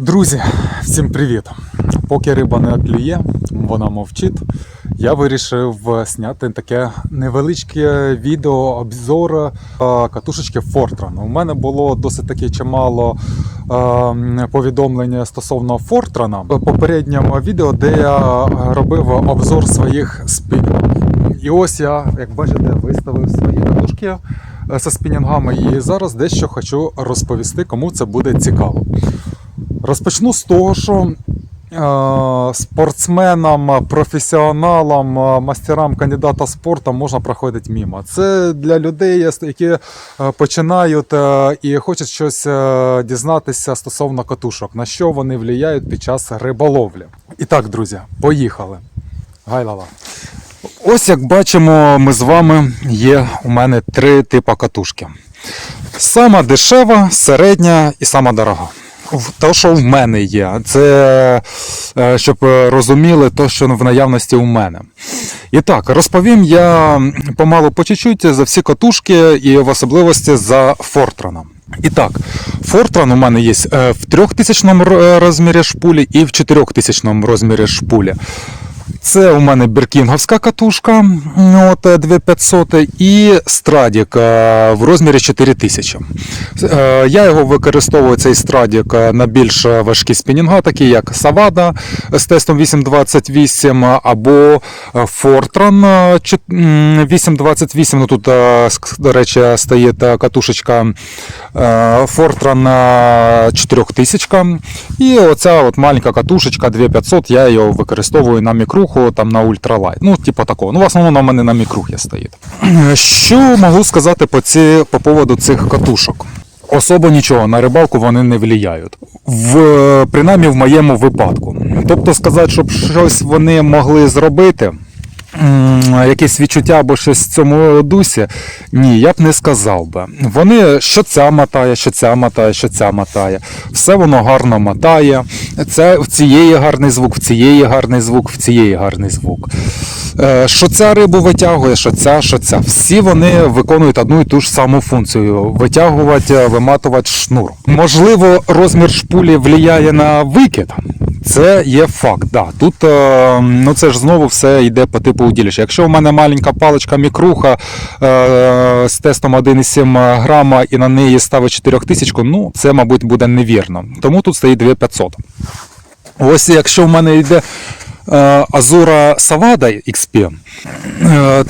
Друзі, всім привіт! Поки риба не клює, вона мовчить. Я вирішив зняти таке невеличке відео обзор е, катушечки Fortran. У мене було досить таки чимало е, повідомлень стосовно Fortran в попередньому відео, де я робив обзор своїх спінів. І ось я, як бачите, виставив свої катушки е, зі спінінгами, і зараз дещо хочу розповісти, кому це буде цікаво. Розпочну з того, що е, спортсменам, професіоналам, е, мастерам кандидата спорту можна проходити мимо. Це для людей, які е, починають і хочуть щось дізнатися стосовно катушок, на що вони впливають під час риболовлі. І так, друзі, поїхали. Гайлала. Ось як бачимо, ми з вами є у мене три типи катушки. Сама дешева, середня і сама дорога. То, що в мене є, це е, щоб розуміли, то, що в наявності у мене. І так, розповім я помалу по чуть-чуть за всі катушки і в особливості за Фортрана. І так, Фортран у мене є е, в 3000 р- розмірі шпулі і в 4000 розмірі шпулі. Це у мене біркінговська катушка от, е, 2500 і Страдік е, в розмірі 4000. Е, Я його використовую цей Страдік е, на більш важкі спінінга, такі як Савада з тестом 828 або е, м, 828. Ну тут, е, до речі, е, катушечка е, е, 4000. І оця от маленька катушечка 2500, я її використовую на мікруху, там на ультралайт. Ну, типу такого. Ну, в основному в мене на мікрухі стоїть. Що можу сказати по, ці, по поводу цих катушок? Особо нічого, на рибалку вони не влияють. В, принаймні в моєму випадку. Тобто сказати, щоб щось вони могли зробити, якесь відчуття або щось в цьому дусі, ні, я б не сказав би. Вони що ця мотає, що ця мотає, що ця мотає. Все воно гарно мотає. Це в цієї гарний звук, в цієї гарний звук, в цієї гарний звук. Е, Що ця рибу витягує, що ця, що ця. Всі вони виконують одну і ту ж саму функцію: витягувати, виматувати шнур. Можливо, розмір шпулі впливає на викид. Це є факт. Да. Тут е, ну це ж знову все йде по типу уділища. Якщо в мене маленька паличка мікруха е, з тестом 1,7 грама і на неї ставить 4000, ну це, мабуть, буде невірно. Тому тут стоїть 2500. Ось якщо в мене йде е, Азура Савада XP,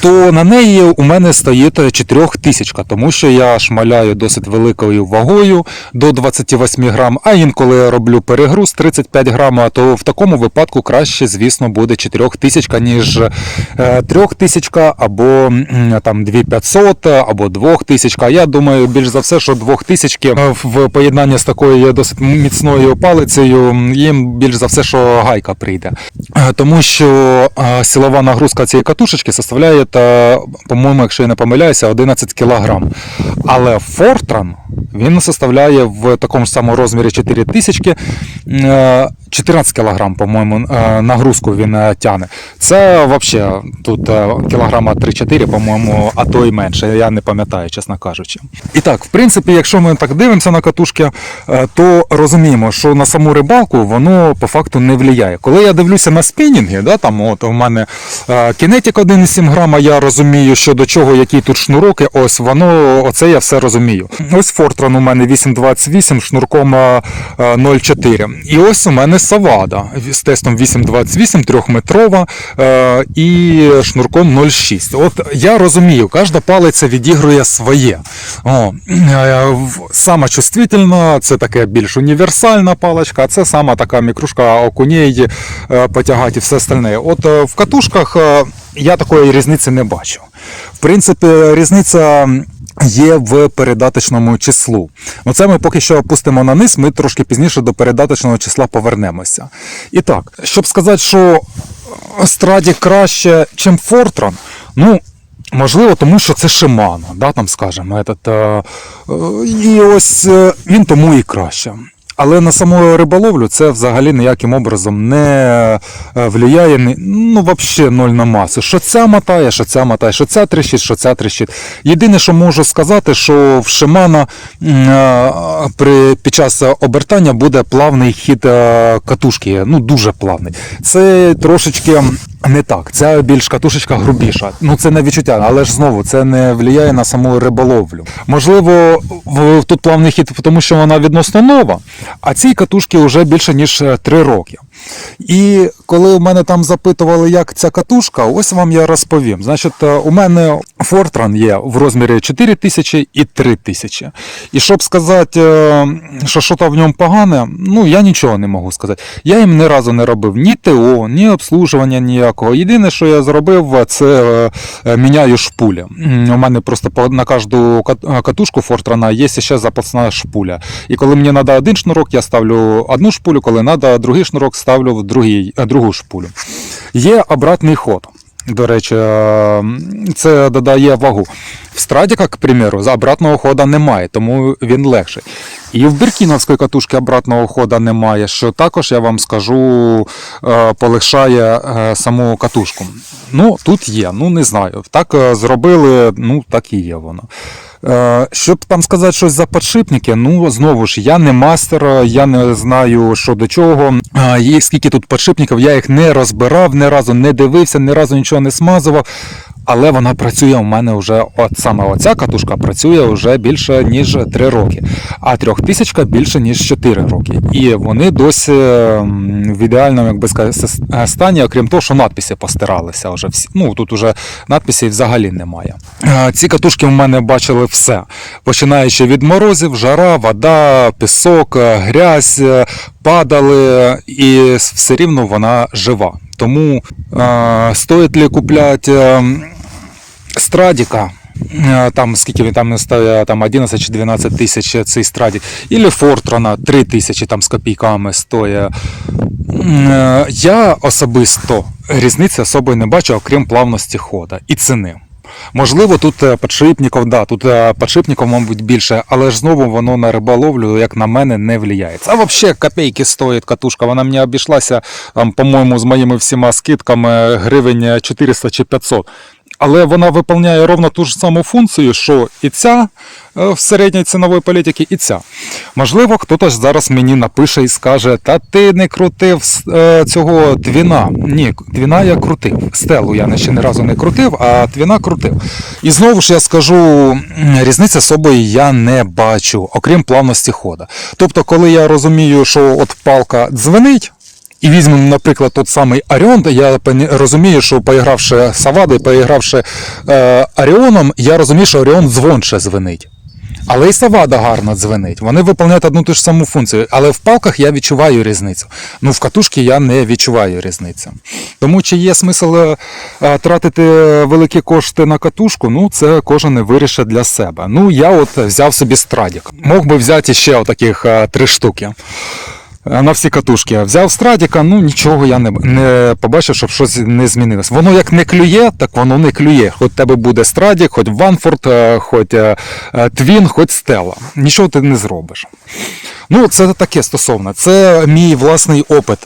то на неї у мене стоїть 4000, тому що я шмаляю досить великою вагою до 28 грам, а інколи роблю перегруз 35 грам, то в такому випадку краще, звісно, буде 4000, ніж е, 3000 або там 2500 або 2000. Я думаю, більш за все, що 2000 е, в поєднанні з такою досить міцною палицею, їм більш за все, що гайка прийде. Е, Тому що е, силова нагрузка цієї катушечки составляє, по-моєму, якщо я не помиляюся, 11 кг. Але Fortran він составляє в такому ж самому розмірі 4000 е, 14 кг, по-моєму, е, нагрузку він е, тягне. Це взагалі тут е, кілограма 3-4, по-моєму, а то й менше. Я не пам'ятаю, чесно кажучи. І так, в принципі, якщо ми так дивимося на катушки, то розуміємо, що на саму рибалку воно по факту не впливає. Коли я дивлюся на спінінги, да, там от у мене кінетик 1,7 грама, я розумію, що до чого, які тут шнуроки, ось воно, оце я все розумію. Ось Fortran у мене 828 шнурком е, е, 0,4. І ось у мене Савада з тестом 8,28, трьохметрова е, і шнурком 0,6. От я розумію, кожна палиця відігрує своє. О, е, сама чувствительна, це таке більш універсальна паличка, а це сама така мікрушка окуней е, потягати і все остальне. От в катушках я такої різниці не бачу. В принципі, різниця. Є в передаточному числу. Ну це ми поки що опустимо на низ, ми трошки пізніше до передаточного числа повернемося. І так, щоб сказати, що Страді краще, ніж Фортран, ну. Можливо, тому що це Шимано, да, там скажемо. Этот, е, і ось е, він тому і краще. Але на саму риболовлю це взагалі ніяким образом не е, влияє, ну, взагалі ноль на масу. Що ця мотає, що ця мотає, що ця тріщить, що ця тріщить. Єдине, що можу сказати, що в Шимана е, при, під час обертання буде плавний хід е, катушки, ну дуже плавний. Це трошечки не так. це більш катушечка грубіша. Ну це не відчуття, але ж знову це не впливає на саму риболовлю. Можливо, в, тут плавний хід, тому що вона відносно нова, а цій катушці вже більше ніж 3 роки. І коли у мене там запитували, як ця катушка, ось вам я розповім. Значить, е, у мене Fortran є в розмірі 4 тисячі і 3 тисячі. І щоб сказати, е, що що там в ньому погане, ну я нічого не можу сказати. Я їм ні разу не робив ні ТО, ні обслужування ніякого. Єдине, що я зробив, це е, е, міняю шпулі. У мене просто на кожну катушку Fortran є ще запасна шпуля. І коли мені треба один шнурок, я ставлю одну шпулю, коли треба другий шнурок, ставлю в другий, е, другу шпулю. Є обратний ход. До речі, е, це додає вагу. В Страдіка, к примеру, за обратного хода немає, тому він легший. І в Біркіновської катушки обратного хода немає, що також я вам скажу е, полегшає саму катушку. Ну, тут є, ну не знаю. Так зробили, ну так і є воно. Е, Щоб там сказати щось за подшипники, ну знову ж я не мастер, е, я не знаю, що до чого. Їх скільки тут подшипників, я їх не розбирав, ні разу не дивився, ні разу нічого не смазував. Але вона працює у мене вже, от саме оця катушка працює вже більше ніж 3 роки, а трьохтисячка більше ніж 4 роки. І вони досі в ідеальному, як би сказати, стані, окрім того, що надписи постиралися вже всі. Ну тут уже надписів взагалі немає. Е, Ці катушки в мене бачили все, починаючи від морозів, жара, вода, пісок, е, грязь, е, падали, і все рівно вона жива. Тому е, стоїть ли купляти е, Страдіка, е, там скільки він там там 11 чи 12 тисяч цей Страдік, ілі Фортрона 3 тисячі там з копійками стоїть. Е, Я особисто різниці особої не бачу, окрім плавності хода і ціни. Можливо, тут е, подшипників, да, тут е, подшипників, мабуть, більше, але ж знову воно на риболовлю, як на мене, не впливає. А взагалі копійки стоїть катушка. Вона мені обійшлася, по-моєму, з моїми всіма скидками гривень 400 чи 500. Але вона виконує ровно ту ж саму функцію, що і ця е, в середній цінової політики, і ця. Можливо, хтось зараз мені напише і скаже: Та ти не крутив е, цього твіна. Ні, твіна я крутив. Стелу я ще ні разу не крутив, а твіна крутив. І знову ж я скажу, різниці особої я не бачу, окрім плавності хода. Тобто, коли я розумію, що от палка дзвенить. І візьмемо, наприклад, тот самий Оріон, я розумію, що поігравши Савади, поігравши е, Оріоном, я розумію, що Оріон дзвонче звенить. Але і Савада гарно дзвенить. Вони виконують одну ту ж саму функцію. Але в палках я відчуваю різницю. Ну, в катушці я не відчуваю різниці. Тому чи є смисл е, е, тратити великі кошти на катушку, ну це кожен вирішить для себе. Ну, я от взяв собі страдік. Мог би взяти ще отаких е, три штуки. На всі катушки. Взяв страдіка, ну нічого я не, не побачив, щоб щось не змінилось. Воно як не клює, так воно не клює. Хоч тебе буде страдік, хоч Ванфорд, е, хоч е, е, Твін, хоч Стела. Нічого ти не зробиш. Ну, це таке стосовно. Це мій власний опит.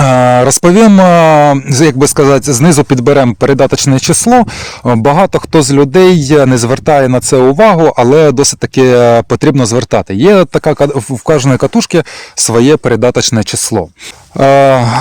Е, Розповім, е, як би сказати, знизу підберемо передаточне число. Е, Багато хто з людей не звертає на це увагу, але досить таки потрібно звертати. Є така в кожної катушки своє передаточне число.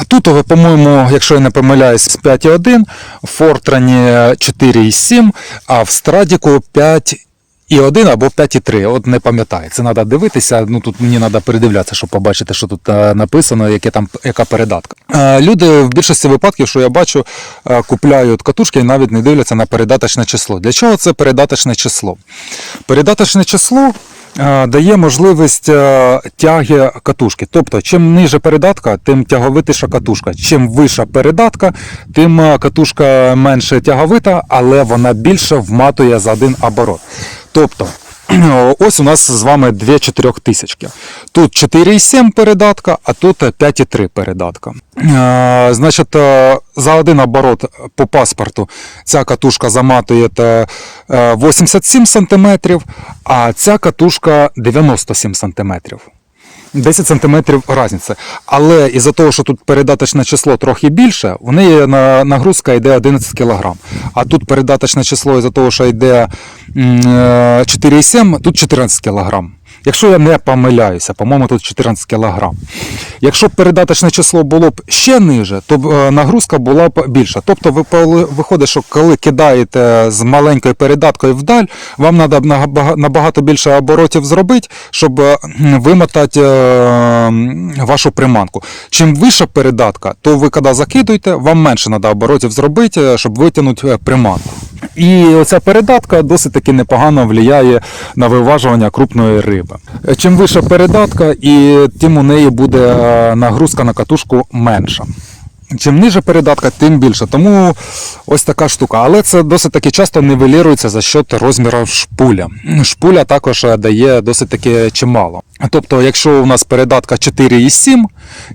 Тут, по-моєму, якщо я не помиляюсь, 5,1, в Фортрані 4,7, а в Страдіку 5 і 1 або 5,3, от не пам'ятаю. Це треба дивитися. Ну тут мені треба передивлятися, щоб побачити, що тут е, написано, яке там яка передатка. Е, Люди в більшості випадків, що я бачу, е, купляють катушки і навіть не дивляться на передаточне число. Для чого це передаточне число? Передаточне число. Дає можливість тяги катушки. Тобто, чим ниже передатка, тим тяговитіша катушка. Чим вища передатка, тим катушка менше тяговита, але вона більше вматує за один оборот. Тобто, ось у нас з вами дві чотирьохтисячки. Тут 4,7 передатка, а тут 5,3 передатка. Е, Значить, е, за один оборот по паспорту ця катушка заматує е, 87 см, а ця катушка 97 см. 10 см різниця. Але із-за того, що тут передаточне число трохи більше, в неї нагрузка йде 11 кг. А тут передаточне число із-за того, що йде е, 4,7, тут 14 кг. Якщо я не помиляюся, по-моєму, тут 14 кг. Якщо б передаточне число було б ще ниже, то е, нагрузка була б більша. Тобто ви виходить, що коли кидаєте з маленькою передаткою вдаль, вам треба набагато більше оборотів зробити, щоб е, вимотати е, вашу приманку. Чим вища передатка, то ви коли закидуєте, вам менше треба оборотів зробити, е, щоб витягнути приманку. І оця передатка досить таки непогано впливає на виважування крупної риби. Чим вища передатка, і тим у неї буде е, нагрузка на катушку менша. Чим ниже передатка, тим більше. Тому ось така штука. Але це досить таки часто нивелірується за счет розміру шпуля. Шпуля також е, дає досить таки чимало. Тобто, якщо у нас передатка 4,7,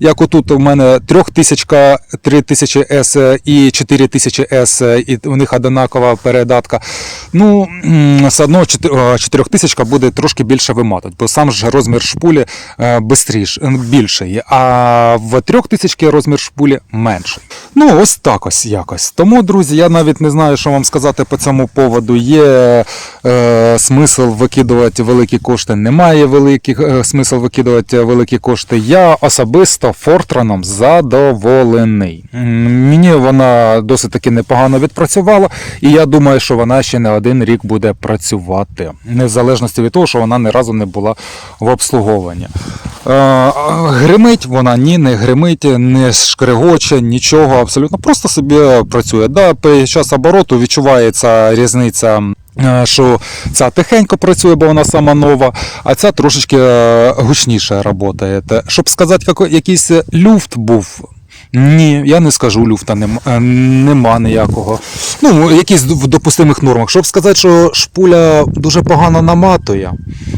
як отут у мене 3000, 3000 S і 4000 S, і у них одинакова передатка, ну, м, все одно 4000 буде трошки більше виматувати, бо сам ж розмір шпулі е, більший, а в 3000 розмір шпулі менший. Ну, ось так ось якось. Тому, друзі, я навіть не знаю, що вам сказати по цьому поводу. Є е, смисл викидувати великі кошти, немає великих е, смисл викидувати великі кошти. Я особисто Фортраном задоволений. Мені вона досить таки непогано відпрацювала, і я думаю, що вона ще не один рік буде працювати, незалежності від того, що вона ні разу не була в обслуговуванні. Е, Гримить вона ні, не гримить, не шкрегоче, нічого абсолютно. Просто собі працює. Да, під час обороту відчувається різниця. е, Що ця тихенько працює, бо вона сама нова, а ця трошечки е, гучніше працює. Щоб сказати, якийсь люфт був. Ні, я не скажу, люфта нема, е, нема ніякого. Ну, якісь в допустимих нормах. Щоб сказати, що шпуля дуже погано наматує.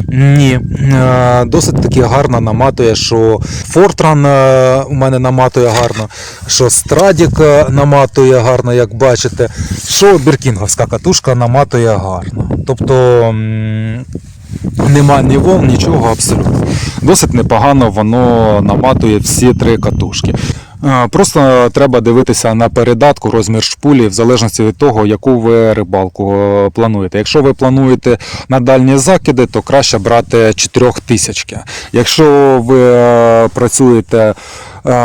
Ні, е, досить таки гарно наматує, що Фортран е, у мене наматує гарно, що Страдік наматує гарно, як бачите, що Біркінговська катушка наматує гарно. Тобто нема ні волн, нічого абсолютно. Досить непогано воно наматує всі три катушки. Е, Просто треба дивитися на передатку, розмір шпулі, в залежності від того, яку ви рибалку е, плануєте. Якщо ви плануєте на дальні закиди, то краще брати 4000. Якщо ви е, працюєте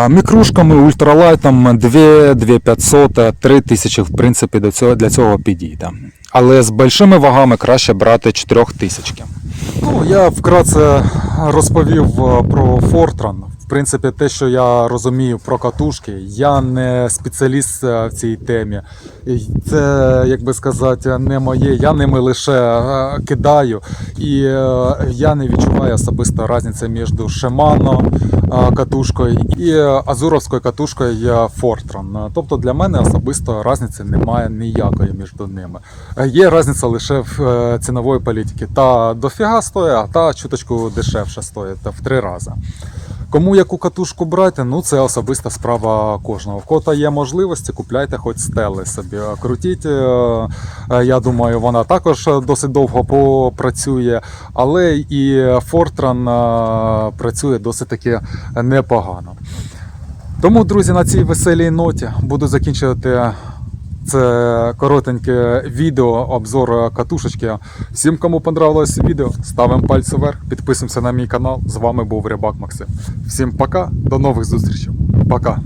мікрушками, ультралайтом 2, 2500, 3000, в принципі, для цього підійде. Але з большими вагами краще брати 4000. Ну, я вкратце розповів про Фортран. Принципі, те, що я розумію про катушки, я не спеціаліст е, в цій темі. Це, як би сказати, не моє. Я ними лише е, кидаю. І е, я не відчуваю особисто різниці між Shimano катушкою і азуровською катушкою Fortran. Тобто для мене особисто різниці немає ніякої між ними. Є різниця лише в цінової політики. Та дофіга стоїть, а та чуточку дешевше стоїть в три рази. Кому яку катушку брати, ну це особиста справа кожного. В кого є можливості, купляйте хоч стели собі. Крутіть. е, е, Я думаю, вона також досить довго попрацює, але і Fortran е, працює досить таки непогано. Тому, друзі, на цій веселій ноті буду закінчувати це коротеньке відео, обзор катушечки. Всім, кому понравилось відео, ставимо пальці вверх, підписуємося на мій канал. З вами був Рибак Максим. Всім пока, до нових зустрічей. Пока.